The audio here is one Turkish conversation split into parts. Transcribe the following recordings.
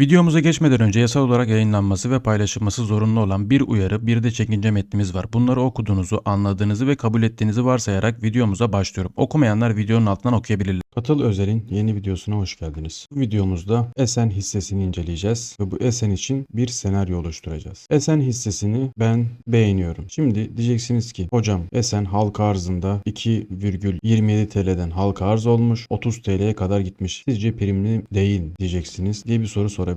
Videomuza geçmeden önce yasal olarak yayınlanması ve paylaşılması zorunlu olan bir uyarı bir de çekince metnimiz var. Bunları okuduğunuzu, anladığınızı ve kabul ettiğinizi varsayarak videomuza başlıyorum. Okumayanlar videonun altından okuyabilirler. Katıl Özel'in yeni videosuna hoş geldiniz. Bu videomuzda Esen hissesini inceleyeceğiz ve bu Esen için bir senaryo oluşturacağız. Esen hissesini ben beğeniyorum. Şimdi diyeceksiniz ki hocam Esen halka arzında 2,27 TL'den halka arz olmuş 30 TL'ye kadar gitmiş. Sizce primli değil diyeceksiniz diye bir soru sorabilirsiniz.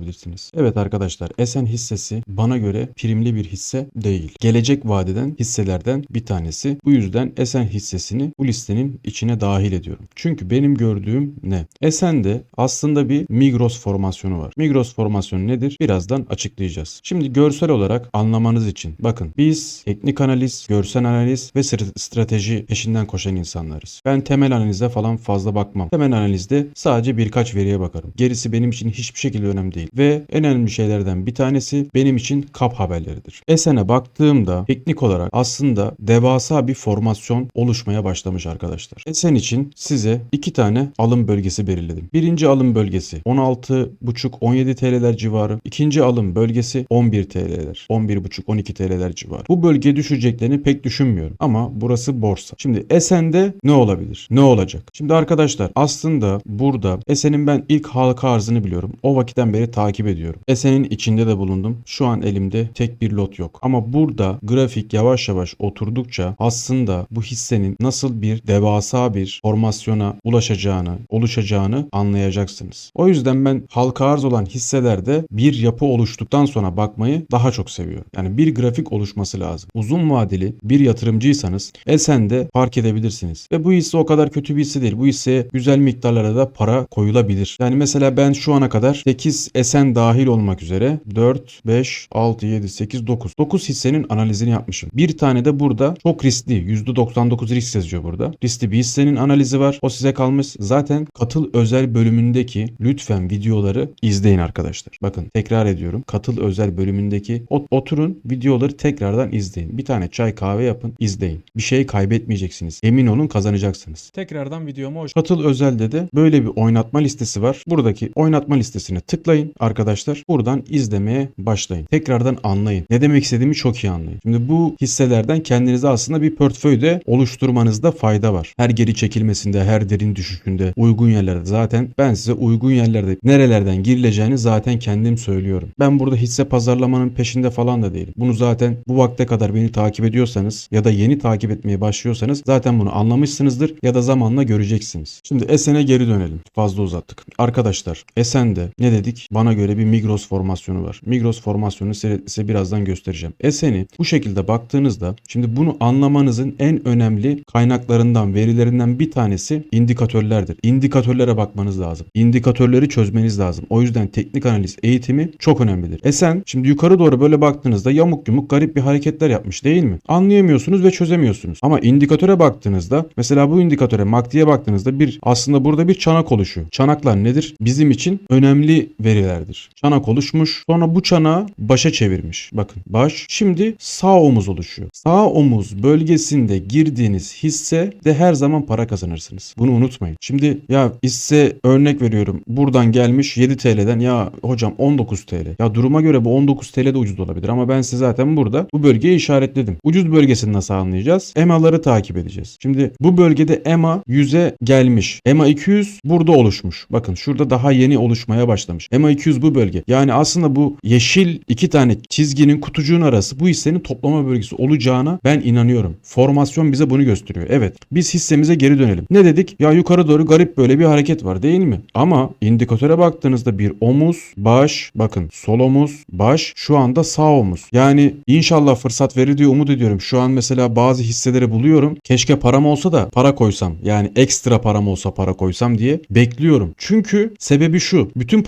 Evet arkadaşlar Esen hissesi bana göre primli bir hisse değil. Gelecek vadeden hisselerden bir tanesi. Bu yüzden Esen hissesini bu listenin içine dahil ediyorum. Çünkü benim gördüğüm ne? Esen'de aslında bir Migros formasyonu var. Migros formasyonu nedir? Birazdan açıklayacağız. Şimdi görsel olarak anlamanız için bakın biz teknik analiz, görsel analiz ve str- strateji peşinden koşan insanlarız. Ben temel analize falan fazla bakmam. Temel analizde sadece birkaç veriye bakarım. Gerisi benim için hiçbir şekilde önemli değil. Ve en önemli şeylerden bir tanesi benim için kap haberleridir. Esen'e baktığımda teknik olarak aslında devasa bir formasyon oluşmaya başlamış arkadaşlar. Esen için size iki tane alım bölgesi belirledim. Birinci alım bölgesi 16,5-17 TL'ler civarı. İkinci alım bölgesi 11 TL'ler. 11,5-12 TL'ler civarı. Bu bölge düşeceklerini pek düşünmüyorum. Ama burası borsa. Şimdi Esen'de ne olabilir? Ne olacak? Şimdi arkadaşlar aslında burada Esen'in ben ilk halka arzını biliyorum. O vakitten beri takip ediyorum. Esen'in içinde de bulundum. Şu an elimde tek bir lot yok. Ama burada grafik yavaş yavaş oturdukça aslında bu hissenin nasıl bir devasa bir formasyona ulaşacağını, oluşacağını anlayacaksınız. O yüzden ben halka arz olan hisselerde bir yapı oluştuktan sonra bakmayı daha çok seviyorum. Yani bir grafik oluşması lazım. Uzun vadeli bir yatırımcıysanız Esen'de fark edebilirsiniz. Ve bu hisse o kadar kötü bir hisse değil. Bu hisseye güzel miktarlara da para koyulabilir. Yani mesela ben şu ana kadar 8 Esen dahil olmak üzere 4, 5, 6, 7, 8, 9. 9 hissenin analizini yapmışım. Bir tane de burada çok riskli. %99 risk yazıyor burada. Riskli bir hissenin analizi var. O size kalmış. Zaten katıl özel bölümündeki lütfen videoları izleyin arkadaşlar. Bakın tekrar ediyorum. Katıl özel bölümündeki ot- oturun videoları tekrardan izleyin. Bir tane çay kahve yapın izleyin. Bir şey kaybetmeyeceksiniz. Emin olun kazanacaksınız. Tekrardan videoma hoş. Katıl özelde de böyle bir oynatma listesi var. Buradaki oynatma listesine tıklayın arkadaşlar. Buradan izlemeye başlayın. Tekrardan anlayın. Ne demek istediğimi çok iyi anlayın. Şimdi bu hisselerden kendinize aslında bir portföyde oluşturmanızda fayda var. Her geri çekilmesinde, her derin düşüşünde, uygun yerlerde zaten ben size uygun yerlerde nerelerden girileceğini zaten kendim söylüyorum. Ben burada hisse pazarlamanın peşinde falan da değilim. Bunu zaten bu vakte kadar beni takip ediyorsanız ya da yeni takip etmeye başlıyorsanız zaten bunu anlamışsınızdır ya da zamanla göreceksiniz. Şimdi Esen'e geri dönelim. Fazla uzattık. Arkadaşlar Esen'de ne dedik? Bana göre bir Migros formasyonu var. Migros formasyonu size, birazdan göstereceğim. Esen'i bu şekilde baktığınızda şimdi bunu anlamanızın en önemli kaynaklarından, verilerinden bir tanesi indikatörlerdir. İndikatörlere bakmanız lazım. İndikatörleri çözmeniz lazım. O yüzden teknik analiz eğitimi çok önemlidir. Esen şimdi yukarı doğru böyle baktığınızda yamuk yumuk garip bir hareketler yapmış değil mi? Anlayamıyorsunuz ve çözemiyorsunuz. Ama indikatöre baktığınızda mesela bu indikatöre MACD'ye baktığınızda bir aslında burada bir çanak oluşuyor. Çanaklar nedir? Bizim için önemli verilerdir. Çanak oluşmuş. Sonra bu çanağı başa çevirmiş. Bakın baş. Şimdi sağ omuz oluşuyor. Sağ omuz bölgesinde girdiğiniz hisse de her zaman para kazanırsınız. Bunu unutmayın. Şimdi ya hisse örnek veriyorum. Buradan gelmiş 7 TL'den ya hocam 19 TL. Ya duruma göre bu 19 TL de ucuz olabilir ama ben size zaten burada bu bölgeyi işaretledim. Ucuz bölgesini nasıl anlayacağız? EMA'ları takip edeceğiz. Şimdi bu bölgede EMA 100'e gelmiş. EMA 200 burada oluşmuş. Bakın şurada daha yeni oluşmaya başlamış. EMA 200 bu bölge. Yani aslında bu yeşil iki tane çizginin kutucuğun arası bu hissenin toplama bölgesi olacağına ben inanıyorum. Formasyon bize bunu gösteriyor. Evet biz hissemize geri dönelim. Ne dedik? Ya yukarı doğru garip böyle bir hareket var değil mi? Ama indikatöre baktığınızda bir omuz, baş, bakın sol omuz, baş şu anda sağ omuz. Yani inşallah fırsat verir diye umut ediyorum. Şu an mesela bazı hisseleri buluyorum. Keşke param olsa da para koysam. Yani ekstra param olsa para koysam diye bekliyorum. Çünkü sebebi şu. Bütün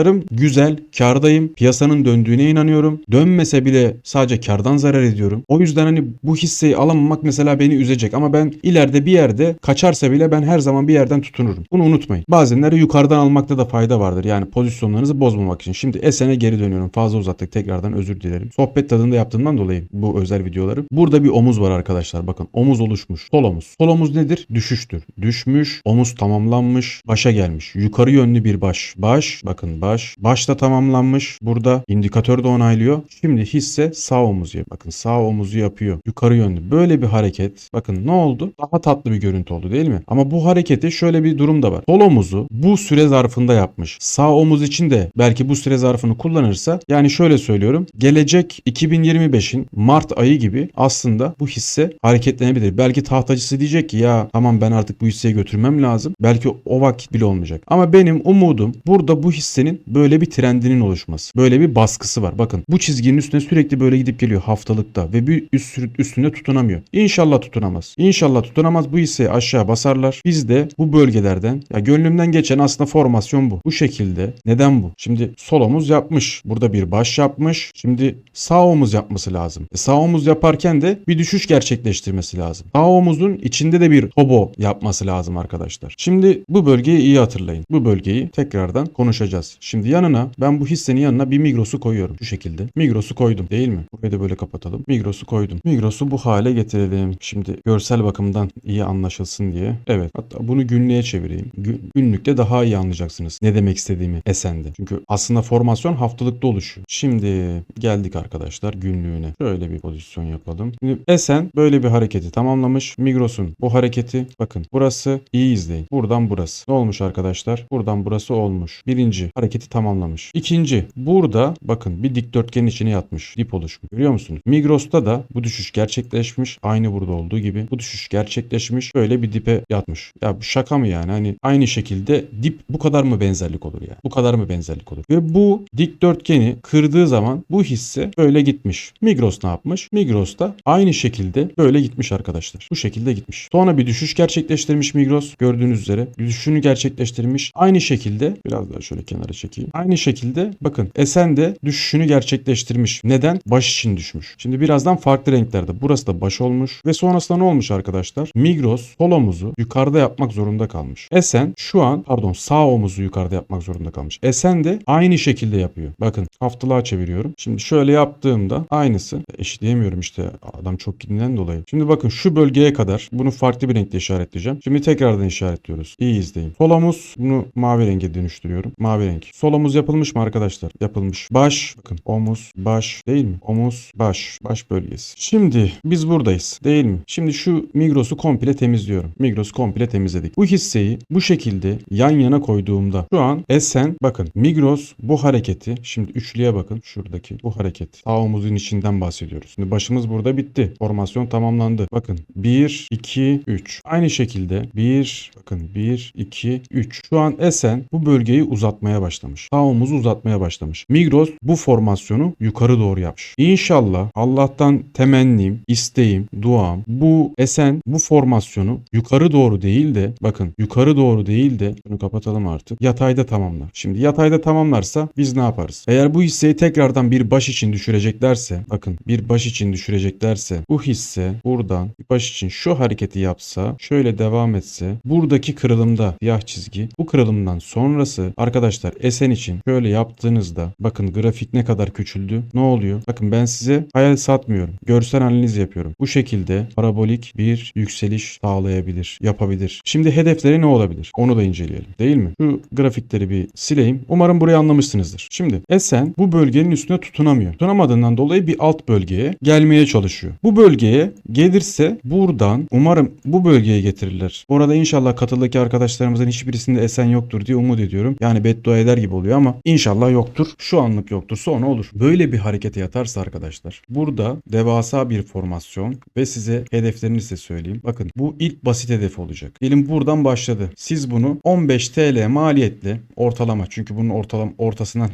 pozisyonlarım güzel, kardayım. Piyasanın döndüğüne inanıyorum. Dönmese bile sadece kardan zarar ediyorum. O yüzden hani bu hisseyi alamamak mesela beni üzecek ama ben ileride bir yerde kaçarsa bile ben her zaman bir yerden tutunurum. Bunu unutmayın. Bazenleri yukarıdan almakta da fayda vardır. Yani pozisyonlarınızı bozmamak için. Şimdi Esen'e geri dönüyorum. Fazla uzattık. Tekrardan özür dilerim. Sohbet tadında yaptığımdan dolayı bu özel videoları. Burada bir omuz var arkadaşlar. Bakın omuz oluşmuş. Sol omuz. Sol omuz nedir? Düşüştür. Düşmüş. Omuz tamamlanmış. Başa gelmiş. Yukarı yönlü bir baş. Baş. Bakın baş. Baş. Başta tamamlanmış. Burada indikatör de onaylıyor. Şimdi hisse sağ omuzu. Bakın sağ omuzu yapıyor. Yukarı yönlü. Böyle bir hareket. Bakın ne oldu? Daha tatlı bir görüntü oldu değil mi? Ama bu hareketi şöyle bir durum da var. Sol omuzu bu süre zarfında yapmış. Sağ omuz için de belki bu süre zarfını kullanırsa yani şöyle söylüyorum. Gelecek 2025'in Mart ayı gibi aslında bu hisse hareketlenebilir. Belki tahtacısı diyecek ki ya tamam ben artık bu hisseyi götürmem lazım. Belki o vakit bile olmayacak. Ama benim umudum burada bu hissenin böyle bir trendinin oluşması. Böyle bir baskısı var. Bakın bu çizginin üstüne sürekli böyle gidip geliyor haftalıkta ve bir üst, üstünde tutunamıyor. İnşallah tutunamaz. İnşallah tutunamaz. Bu hisseyi aşağı basarlar. Biz de bu bölgelerden ya gönlümden geçen aslında formasyon bu. Bu şekilde. Neden bu? Şimdi sol omuz yapmış. Burada bir baş yapmış. Şimdi sağ omuz yapması lazım. E sağ omuz yaparken de bir düşüş gerçekleştirmesi lazım. Sağ omuzun içinde de bir tobo yapması lazım arkadaşlar. Şimdi bu bölgeyi iyi hatırlayın. Bu bölgeyi tekrardan konuşacağız. Şimdi yanına ben bu hissenin yanına bir Migros'u koyuyorum. Şu şekilde. Migros'u koydum değil mi? Burayı da böyle kapatalım. Migros'u koydum. Migros'u bu hale getirelim. Şimdi görsel bakımdan iyi anlaşılsın diye. Evet. Hatta bunu günlüğe çevireyim. Gü- günlükte daha iyi anlayacaksınız. Ne demek istediğimi Esen'de. Çünkü aslında formasyon haftalıkta oluşuyor. Şimdi geldik arkadaşlar günlüğüne. Şöyle bir pozisyon yapalım. Şimdi Esen böyle bir hareketi tamamlamış. Migros'un bu hareketi bakın burası iyi izleyin. Buradan burası. Ne olmuş arkadaşlar? Buradan burası olmuş. Birinci hareketi tamamlamış. İkinci burada bakın bir dikdörtgenin içine yatmış. Dip oluşmuş. Görüyor musunuz? Migros'ta da bu düşüş gerçekleşmiş. Aynı burada olduğu gibi bu düşüş gerçekleşmiş. Böyle bir dipe yatmış. Ya bu şaka mı yani? Hani aynı şekilde dip bu kadar mı benzerlik olur ya? Bu kadar mı benzerlik olur? Ve bu dikdörtgeni kırdığı zaman bu hisse böyle gitmiş. Migros ne yapmış? Migros da aynı şekilde böyle gitmiş arkadaşlar. Bu şekilde gitmiş. Sonra bir düşüş gerçekleştirmiş Migros. Gördüğünüz üzere düşüşünü gerçekleştirmiş. Aynı şekilde biraz daha şöyle kenara çekeyim. Aynı şekilde bakın Esen de düşüşünü gerçekleştirmiş. Neden? Baş için düşmüş. Şimdi birazdan farklı renklerde. Burası da baş olmuş. Ve sonrasında ne olmuş arkadaşlar? Migros sol omuzu yukarıda yapmak zorunda kalmış. Esen şu an pardon sağ omuzu yukarıda yapmak zorunda kalmış. Esen de aynı şekilde yapıyor. Bakın haftalığa çeviriyorum. Şimdi şöyle yaptığımda aynısı. Eşitleyemiyorum işte adam çok gidinden dolayı. Şimdi bakın şu bölgeye kadar bunu farklı bir renkle işaretleyeceğim. Şimdi tekrardan işaretliyoruz. İyi izleyin. Sol omuz bunu mavi renge dönüştürüyorum. Mavi renk. Sol omuz yapılmış mı arkadaşlar? Yapılmış. Baş bakın omuz baş değil mi? Omuz baş. Baş bölgesi. Şimdi biz buradayız değil mi? Şimdi şu Migros'u komple temizliyorum. Migros'u komple temizledik. Bu hisseyi bu şekilde yan yana koyduğumda şu an Esen bakın Migros bu hareketi şimdi üçlüye bakın şuradaki bu hareket. Sağ omuzun içinden bahsediyoruz. Şimdi başımız burada bitti. Formasyon tamamlandı. Bakın 1 2 3. Aynı şekilde 1 bakın 1 2 3. Şu an Esen bu bölgeyi uzatmaya başlamış. Sağ omuzu uzatmaya başlamış. Migros bu formasyonu yukarı doğru yapmış. İnşallah Allah'tan temennim, isteğim, duam bu Esen bu formasyonu yukarı doğru değil de bakın yukarı doğru değil de şunu kapatalım artık. Yatayda tamamlar. Şimdi yatayda tamamlarsa biz ne yaparız? Eğer bu hisseyi tekrardan bir baş için düşüreceklerse bakın bir baş için düşüreceklerse bu hisse buradan bir baş için şu hareketi yapsa şöyle devam etse buradaki kırılımda siyah çizgi bu kırılımdan sonrası arkadaşlar Esen için şöyle yaptığınızda bakın grafik ne kadar küçüldü. Ne oluyor? Bakın ben size hayal satmıyorum. Görsel analiz yapıyorum. Bu şekilde parabolik bir yükseliş sağlayabilir, yapabilir. Şimdi hedefleri ne olabilir? Onu da inceleyelim. Değil mi? Şu grafikleri bir sileyim. Umarım burayı anlamışsınızdır. Şimdi Esen bu bölgenin üstüne tutunamıyor. Tutunamadığından dolayı bir alt bölgeye gelmeye çalışıyor. Bu bölgeye gelirse buradan umarım bu bölgeye getirirler. Orada inşallah katıldaki arkadaşlarımızın hiçbirisinde Esen yoktur diye umut ediyorum. Yani beddua eder gibi oluyor ama inşallah yoktur. Şu anlık yoktur. Sonra olur. Böyle bir harekete yatarsa arkadaşlar burada devasa bir formasyon ve size hedeflerini size söyleyeyim. Bakın bu ilk basit hedef olacak. Diyelim buradan başladı. Siz bunu 15 TL maliyetle ortalama çünkü bunun ortalam ortasından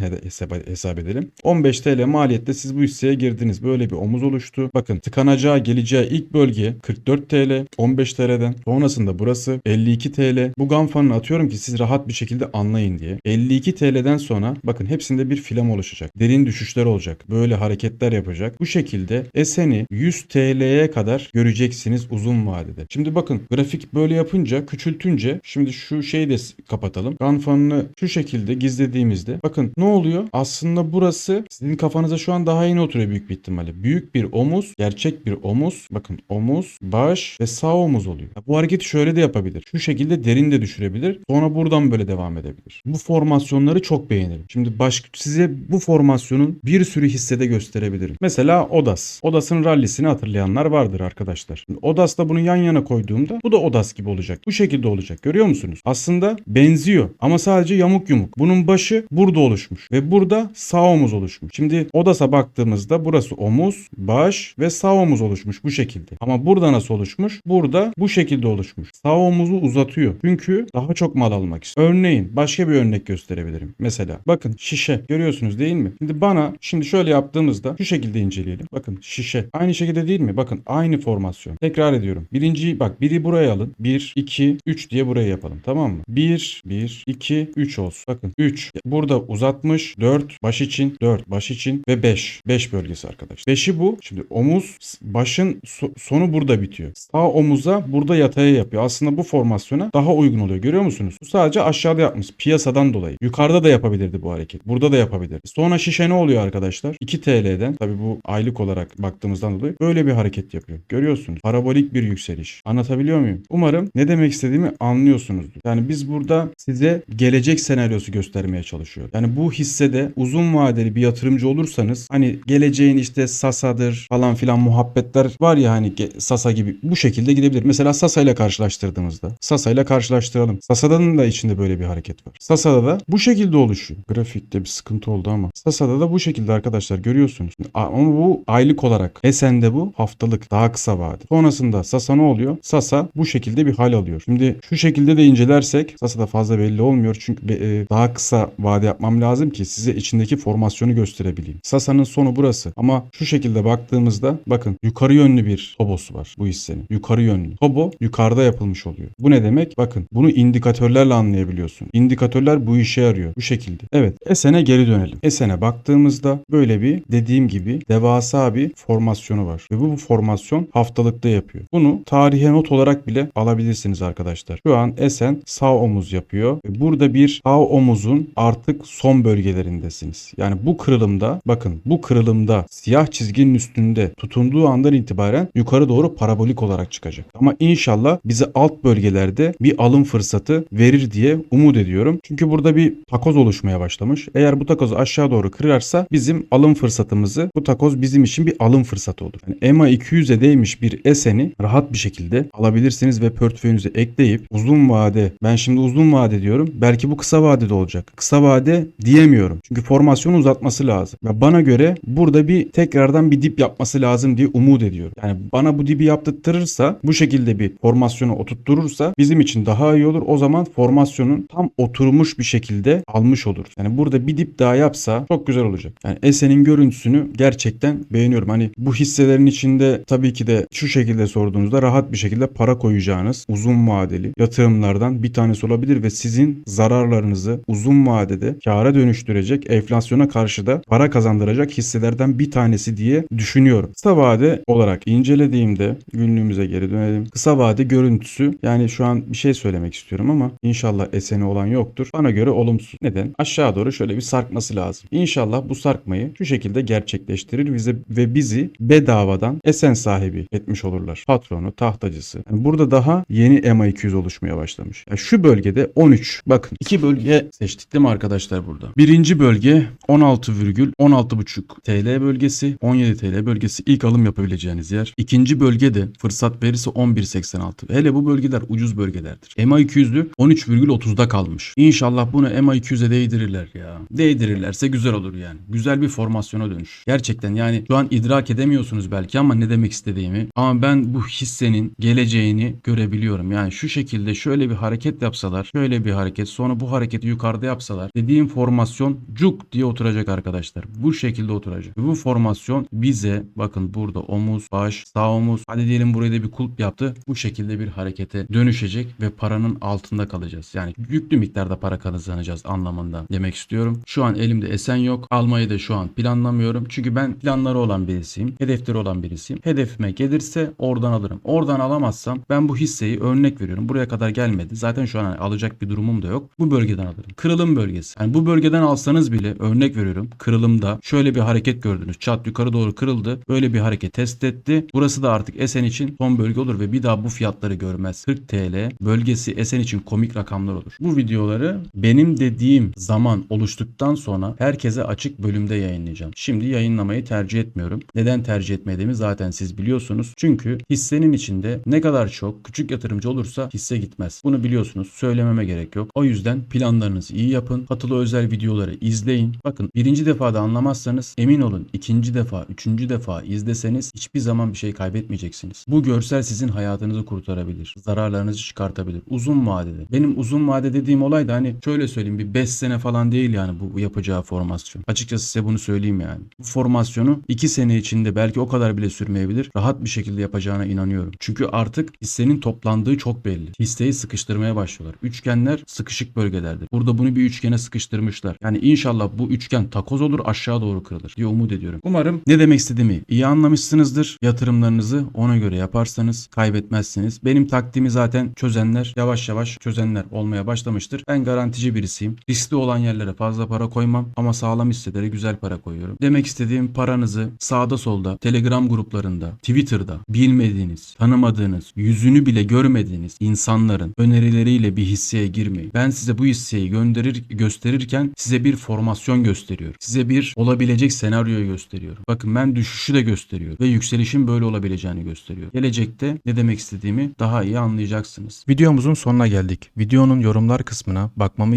hesap, edelim. 15 TL maliyetle siz bu hisseye girdiniz. Böyle bir omuz oluştu. Bakın tıkanacağı geleceği ilk bölge 44 TL 15 TL'den. Sonrasında burası 52 TL. Bu Ganfa'nın atıyorum ki siz rahat bir şekilde anlayın diye. 52 TL'den sonra bakın hepsinde bir filam oluşacak. Derin düşüşler olacak. Böyle hareketler yapacak. Bu şekilde Esen'i 100 TL'ye kadar göreceksiniz uzun vadede. Şimdi bakın grafik böyle yapınca küçültünce şimdi şu şeyi de kapatalım. Ganfa'nı şu şekilde gizlediğimizde bakın ne oluyor? Aslında burası sizin kafanıza şu an daha yeni oturuyor büyük bir ihtimalle. Büyük bir omuz, gerçek bir omuz. Bakın omuz, baş ve sağ omuz oluyor. Bu hareketi şöyle de yapabilir. Şu şekilde derin de düşürebilir. Sonra buradan böyle devam edebilir. Bu formasyonlar formasyonları çok beğenirim. Şimdi baş, size bu formasyonun bir sürü hissede gösterebilirim. Mesela Odas. Odas'ın rallisini hatırlayanlar vardır arkadaşlar. Şimdi Odas'la bunu yan yana koyduğumda bu da Odas gibi olacak. Bu şekilde olacak. Görüyor musunuz? Aslında benziyor ama sadece yamuk yumuk. Bunun başı burada oluşmuş ve burada sağ omuz oluşmuş. Şimdi Odas'a baktığımızda burası omuz, baş ve sağ omuz oluşmuş bu şekilde. Ama burada nasıl oluşmuş? Burada bu şekilde oluşmuş. Sağ omuzu uzatıyor. Çünkü daha çok mal almak istiyor. Örneğin başka bir örnek gösterebilirim. Mesela bakın şişe görüyorsunuz değil mi? Şimdi bana şimdi şöyle yaptığımızda şu şekilde inceleyelim. Bakın şişe. Aynı şekilde değil mi? Bakın aynı formasyon. Tekrar ediyorum. Birinciyi bak biri buraya alın. 1, 2, 3 diye buraya yapalım. Tamam mı? 1, 1, 2, 3 olsun. Bakın 3. Burada uzatmış. 4 baş için. 4 baş için ve 5. 5 bölgesi arkadaşlar. 5'i bu. Şimdi omuz başın so- sonu burada bitiyor. Sağ omuza burada yataya yapıyor. Aslında bu formasyona daha uygun oluyor. Görüyor musunuz? Bu sadece aşağıda yapmış. Piyasadan dolayı. Yukarıda da yapabilirdi bu hareket. Burada da yapabilirdi. Sonra şişe ne oluyor arkadaşlar? 2 TL'den tabi bu aylık olarak baktığımızdan dolayı böyle bir hareket yapıyor. Görüyorsunuz. Parabolik bir yükseliş. Anlatabiliyor muyum? Umarım ne demek istediğimi anlıyorsunuzdur. Yani biz burada size gelecek senaryosu göstermeye çalışıyor. Yani bu hissede uzun vadeli bir yatırımcı olursanız hani geleceğin işte Sasa'dır falan filan muhabbetler var ya hani Sasa gibi bu şekilde gidebilir. Mesela Sasa ile karşılaştırdığımızda Sasa ile karşılaştıralım. Sasa'nın da içinde böyle bir hareket var. Sasa'da da bu şekilde oluşuyor. Grafikte bir sıkıntı oldu ama Sasa'da da bu şekilde arkadaşlar görüyorsunuz. Ama bu aylık olarak. Esen'de bu haftalık daha kısa vade. Sonrasında Sasa ne oluyor? Sasa bu şekilde bir hal alıyor. Şimdi şu şekilde de incelersek Sasa'da fazla belli olmuyor. Çünkü e, daha kısa vade yapmam lazım ki size içindeki formasyonu gösterebileyim. Sasa'nın sonu burası. Ama şu şekilde baktığımızda bakın yukarı yönlü bir tobosu var bu hissenin. Yukarı yönlü. Tobo yukarıda yapılmış oluyor. Bu ne demek? Bakın bunu indikatörlerle anlayabiliyorsun. İndikatörler bu işe yarıyor. Bu şekilde. Evet. Esen'e geri dönelim. Esen'e baktığımızda böyle bir dediğim gibi devasa bir formasyonu var. Ve bu, bu formasyon haftalıkta yapıyor. Bunu tarihe not olarak bile alabilirsiniz arkadaşlar. Şu an Esen sağ omuz yapıyor. Burada bir sağ omuzun artık son bölgelerindesiniz. Yani bu kırılımda bakın bu kırılımda siyah çizginin üstünde tutunduğu andan itibaren yukarı doğru parabolik olarak çıkacak. Ama inşallah bize alt bölgelerde bir alım fırsatı verir diye umut ediyorum. Çünkü burada bir takoz oluşmaya başlamış. Eğer bu takoz aşağı doğru kırarsa bizim alım fırsatımızı bu takoz bizim için bir alım fırsatı olur. Yani EMA 200'e değmiş bir Esen'i rahat bir şekilde alabilirsiniz ve portföyünüze ekleyip uzun vade ben şimdi uzun vade diyorum. Belki bu kısa vadede olacak. Kısa vade diyemiyorum. Çünkü formasyonu uzatması lazım. Ve bana göre burada bir tekrardan bir dip yapması lazım diye umut ediyorum. Yani bana bu dibi yaptırtırırsa bu şekilde bir formasyonu oturtturursa bizim için daha iyi olur. O zaman formasyonun tam oturmuş bir şekilde almış oluruz. Yani burada bir dip daha yapsa çok güzel olacak. Yani Esen'in görüntüsünü gerçekten beğeniyorum. Hani bu hisselerin içinde tabii ki de şu şekilde sorduğunuzda rahat bir şekilde para koyacağınız uzun vadeli yatırımlardan bir tanesi olabilir ve sizin zararlarınızı uzun vadede kâra dönüştürecek, enflasyona karşı da para kazandıracak hisselerden bir tanesi diye düşünüyorum. Kısa vade olarak incelediğimde günlüğümüze geri dönelim. Kısa vade görüntüsü yani şu an bir şey söylemek istiyorum ama inşallah eseni olan yoktur. Bana göre olumsuz. Neden? Aşağı doğru şöyle bir sarkması lazım. İnşallah bu sarkmayı şu şekilde gerçekleştirir bize ve bizi bedavadan esen sahibi etmiş olurlar. Patronu, tahtacısı. Yani burada daha yeni EMA 200 oluşmaya başlamış. Yani şu bölgede 13. Bakın iki bölge seçtik değil mi arkadaşlar burada? Birinci bölge 16,16,5 TL bölgesi, 17 TL bölgesi ilk alım yapabileceğiniz yer. İkinci bölge de fırsat verirse 11.86. Hele bu bölgeler ucuz bölgelerdir. EMA 200'lü 13,30'da kalmış. İnşallah bunu EMA 200'e değdirirler ya. Değdirirlerse güzel olur yani. Güzel bir formasyona dönüş. Gerçekten yani şu an idrak edemiyorsunuz belki ama ne demek istediğimi. Ama ben bu hissenin geleceğini görebiliyorum. Yani şu şekilde şöyle bir hareket yapsalar, şöyle bir hareket, sonra bu hareketi yukarıda yapsalar dediğim formasyon cuk diye oturacak arkadaşlar. Bu şekilde oturacak. Bu formasyon bize bakın burada omuz, baş, sağ omuz, hadi diyelim buraya da bir kulp yaptı. Bu şekilde bir harekete dönüşecek ve paranın altında kalacağız. Yani yüklü miktarda para kazanacağız anlamında demek istiyorum. Şu an elimde esen yok. Almayı da şu an planlamıyorum. Çünkü ben planları olan birisiyim. Hedefleri olan birisiyim. Hedefime gelirse oradan alırım. Oradan alamazsam ben bu hisseyi örnek veriyorum. Buraya kadar gelmedi. Zaten şu an hani alacak bir durumum da yok. Bu bölgeden alırım. Kırılım bölgesi. Yani bu bölgeden alsanız bile örnek veriyorum. Kırılımda şöyle bir hareket gördünüz. Çat yukarı doğru kırıldı. Böyle bir hareket test etti. Burası da artık Esen için son bölge olur ve bir daha bu fiyatları görmez. 40 TL bölgesi Esen için komik rakamlar olur. Bu videoları benim dediğim istediğim zaman oluştuktan sonra herkese açık bölümde yayınlayacağım. Şimdi yayınlamayı tercih etmiyorum. Neden tercih etmediğimi zaten siz biliyorsunuz. Çünkü hissenin içinde ne kadar çok küçük yatırımcı olursa hisse gitmez. Bunu biliyorsunuz. Söylememe gerek yok. O yüzden planlarınızı iyi yapın. Katılı özel videoları izleyin. Bakın birinci defada anlamazsanız emin olun ikinci defa, üçüncü defa izleseniz hiçbir zaman bir şey kaybetmeyeceksiniz. Bu görsel sizin hayatınızı kurtarabilir. Zararlarınızı çıkartabilir. Uzun vadede. Benim uzun vade dediğim olay da hani şöyle söyleyeyim bir 5 sene falan değil yani bu, yapacağı formasyon. Açıkçası size bunu söyleyeyim yani. Bu formasyonu 2 sene içinde belki o kadar bile sürmeyebilir. Rahat bir şekilde yapacağına inanıyorum. Çünkü artık hissenin toplandığı çok belli. Hisseyi sıkıştırmaya başlıyorlar. Üçgenler sıkışık bölgelerdir. Burada bunu bir üçgene sıkıştırmışlar. Yani inşallah bu üçgen takoz olur aşağı doğru kırılır diye umut ediyorum. Umarım ne demek istediğimi iyi anlamışsınızdır. Yatırımlarınızı ona göre yaparsanız kaybetmezsiniz. Benim taktiğimi zaten çözenler yavaş yavaş çözenler olmaya başlamıştır. Ben garantici birisiyim. Riskli olan yerlere fazla para koymam ama sağlam hisselere güzel para koyuyorum. Demek istediğim paranızı sağda solda, Telegram gruplarında, Twitter'da bilmediğiniz, tanımadığınız, yüzünü bile görmediğiniz insanların önerileriyle bir hisseye girmeyin. Ben size bu hisseyi gönderir gösterirken size bir formasyon gösteriyorum. Size bir olabilecek senaryoyu gösteriyorum. Bakın ben düşüşü de gösteriyorum ve yükselişin böyle olabileceğini gösteriyor. Gelecekte ne demek istediğimi daha iyi anlayacaksınız. Videomuzun sonuna geldik. Videonun yorumlar kısmına bakmamı